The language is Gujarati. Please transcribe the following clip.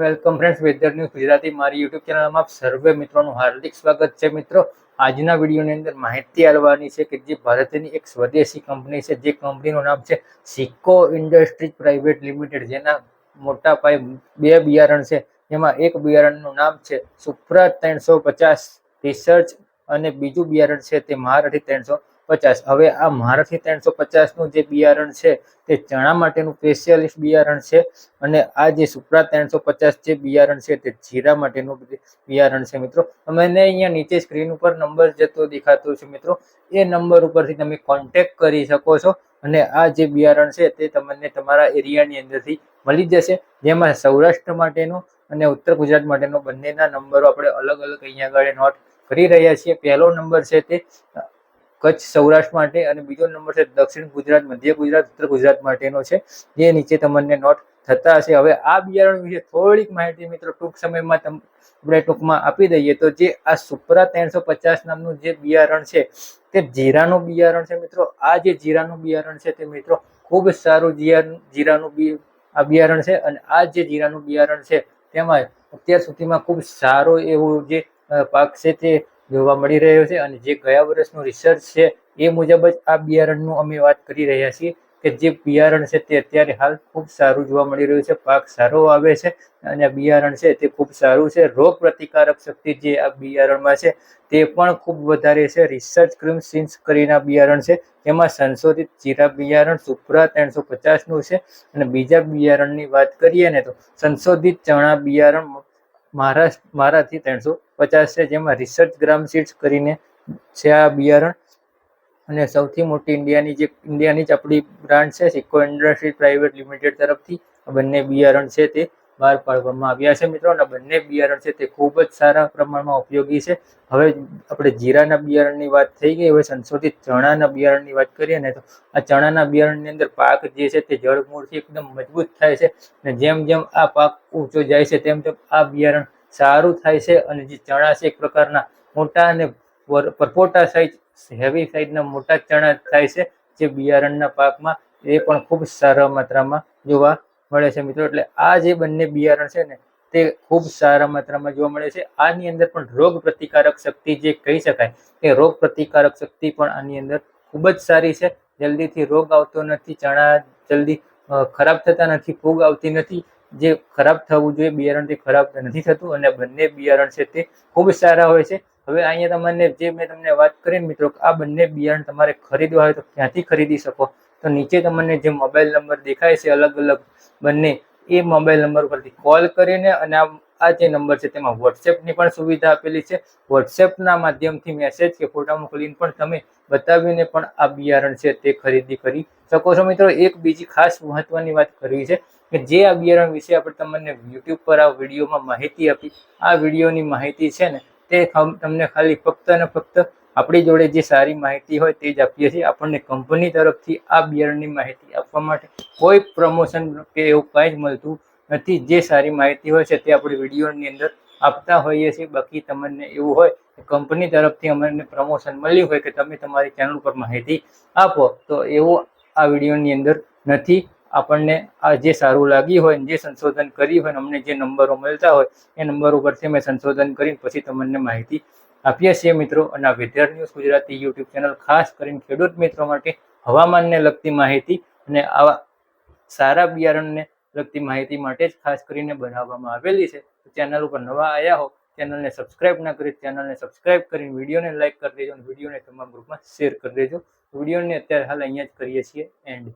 Welcome friends weather news Gujarati મારી યુટ્યુબ ચેનલમાં સર્વે મિત્રોનું હાર્દિક સ્વાગત છે મિત્રો. આજના વિડીયોની અંદર માહિતી આવવાની છે કે જે ભારતની એક સ્વદેશી કંપની છે, જે કંપનીનું નામ છે સિક્કો ઇન્ડસ્ટ્રીઝ પ્રાઇવેટ લિમિટેડ. જેના મોટા પાયે બે બિયારણ છે. જેમાં એક બિયારણનું નામ છે સુપ્રા ત્રણસો પચાસ રિસર્ચ અને બીજું બિયારણ છે તે મહારથી ત્રણસો પચાસ. હવે આ મહારથી ત્રણસો પચાસનું જે બિયારણ છે, તે ચણા માટેનું સ્પેશિયાલિસ્ટ બિયારણ છે અને આ જે સુપરા ત્રણસો પચાસ જે બિયારણ છે, તે જીરા માટેનું બિયારણ છે મિત્રો. તમને અહીંયા નીચે સ્ક્રીન ઉપર નંબર જતો દેખાતો છે મિત્રો. એ નંબર ઉપરથી તમે કોન્ટેક્ટ કરી શકો છો અને આ જે બિયારણ છે, તે તમને તમારા એરિયાની અંદરથી મળી જશે. જેમાં સૌરાષ્ટ્ર માટેનું અને ઉત્તર ગુજરાત માટેનો બંનેના નંબરો આપણે અલગ અલગ અહીંયા આગળ નોટ કરી રહ્યા છીએ. પહેલો નંબર છે તે કચ્છ સૌરાષ્ટ્ર માટે અને બીજો નંબર છે દક્ષિણ ગુજરાત, મધ્ય ગુજરાત, ઉત્તર ગુજરાત માટેનો છે. જે નીચે તમને નોટ થતા હશે. હવે આ બિયારણ વિશે થોડીક માહિતી મિત્રો ટૂંક સમયમાં આપણે ટૂંકમાં આપી દઈએ. તો જે આ સુપરા ત્રણસો પચાસ નામનું જે બિયારણ છે, તે જીરાનું બિયારણ છે મિત્રો. આ જે જીરાનું બિયારણ છે તે મિત્રો ખૂબ સારું જીરા જીરાનું બી, આ બિયારણ છે અને આ જે જીરાનું બિયારણ છે તેમાં અત્યાર સુધીમાં ખૂબ સારો એવો જે પાક છે તે જોવા મળી રહ્યો છે અને જે ગયા વર્ષનું રિસર્ચ છે, એ મુજબ જ આ બિયારણનું અમે વાત કરી રહ્યા છીએ કે જે બિયારણ છે તે અત્યારે હાલ ખૂબ સારું જોવા મળી રહ્યું છે, પાક સારો આવે છે અને આ બિયારણ છે તે ખૂબ સારું છે. રોગ પ્રતિકારક શક્તિ જે આ બિયારણમાં છે તે પણ ખૂબ વધારે છે. રિસર્ચ ક્રીમ સિન્સ કરીને બિયારણ છે, તેમાં સંશોધિત જીરા બિયારણ, સુપ્રા ત્રણસો પચાસનું છે અને બીજા બિયારણની વાત કરીએ ને તો સંશોધિત ચણા બિયારણ મહારાષ્ટ્ર મારાથી ત્રણસો પચાસ છે, જેમાં રિસર્ચ ગ્રામ સીડ્સ કરીને છે આ બિયારણ. અને સૌથી મોટી ઇન્ડિયાની જે, ઇન્ડિયાની જ આપણી બ્રાન્ડ છે સિક્કો ઇન્ડસ્ટ્રી પ્રાઇવેટ લિમિટેડ તરફથી. આ બંને બિયારણ છે તે. બહાર પાડવામાં આવ્યા છે મિત્રો અને બંને બિયારણ છે તે ખૂબ જ સારા પ્રમાણમાં ઉપયોગી છે. હવે આપણે જીરાના બિયારણની વાત થઈ ગઈ, હવે સંશોધિત ચણાના બિયારણની વાત કરીએ ને તો આ ચણાના બિયારણની અંદર પાક જે છે તે જળમૂળથી એકદમ મજબૂત થાય છે અને જેમ જેમ આ પાક ઊંચો જાય છે તેમ તેમ આ બિયારણ સારું થાય છે અને જે ચણા છે એક પ્રકારના મોટા અને પરપોટા સાઈઝ હેવી સાઈઝના મોટા ચણા થાય છે જે બિયારણના પાકમાં એ પણ ખૂબ સારા માત્રામાં જોવા મળે છે મિત્રો. એટલે આ જે બંને બિયારણ છે ને, તે ખૂબ સારા માત્રામાં જોવા મળે છે. આની અંદર પણ રોગ પ્રતિકારક શક્તિ જે કહી શકાય, એ રોગ પ્રતિકારક શક્તિ પણ આની અંદર ખૂબ જ સારી છે. જલ્દીથી રોગ આવતો નથી, ચણા જલ્દી ખરાબ થતા નથી ફૂગ આવતી નથી. જે ખરાબ થવું જોઈએ, બિયારણ તે ખરાબ નથી થતું અને બંને બિયારણ છે તે ખૂબ સારા હોય છે. હવે અહીંયા તમને જે મેં તમને વાત કરી મિત્રો આ બંને બિયારણ તમારે ખરીદવા હોય તો ક્યાંથી ખરીદી શકો? તો નીચે તમને જે મોબાઈલ નંબર દેખાય છે અલગ અલગ બંને, એ મોબાઈલ નંબર પરથી કોલ કરીને અને આ જે નંબર છે તેમાં વોટ્સએપની પણ સુવિધા આપેલી છે. વોટ્સએપના માધ્યમથી મેસેજ કે ફોટા મોકલીને પણ તમે બતાવીને પણ આ બિયારણ છે તે ખરીદી કરી શકો છો. મિત્રો, એક બીજી ખાસ મહત્વની વાત કરવી છે કે જે આ બિયારણ વિશે આપણે તમને યુટ્યુબ પર આ વિડીયોમાં માહિતી આપી, આ વિડીયોની માહિતી છે ને તે તમને ખાલી ફક્ત અને ફક્ત આપણી જોડે જે સારી માહિતી હોય તે જ આપીએ છીએ. આપણને કંપની તરફથી આ બિયારણની માહિતી આપવા માટે કોઈ પ્રમોશન કે એવું કાંઈ જ મળતું નથી. જે સારી માહિતી હોય છે તે આપણે વિડીયોની અંદર આપતા હોઈએ છીએ. બાકી તમને એવું હોય કે કંપની તરફથી અમને પ્રમોશન મળ્યું હોય કે તમે તમારી ચેનલ ઉપર માહિતી આપો, તો એવું આ વિડીયોની અંદર નથી. આપણને આ જે સારું લાગ્યું હોય જે સંશોધન કર્યું હોય અમને જે નંબરો મળતા હોય, એ નંબર ઉપરથી અમે સંશોધન કરીને પછી તમને માહિતી આપીએ મિત્રો અને આ weather news Gujarati YouTube channel ખાસ કરીને ખેડૂત મિત્રો માટે હવામાનને લગતી માહિતી અને આવા સારા બિયારણને લગતી માહિતી માટે જ ખાસ કરીને બનાવવામાં આવેલી છે. ચેનલ ઉપર નવા આવ્યા હો, ચેનલને સબસ્ક્રાઇબ ના કરી, ચેનલને સબસ્ક્રાઇબ કરીને વિડીયોને લાઇક કરી દેજો અને વિડીયોને તમામ ગ્રુપમાં શેર કરી દેજો. વિડીયોને અત્યારે હાલ અહીંયા જ કરીએ છીએ એન્ડ.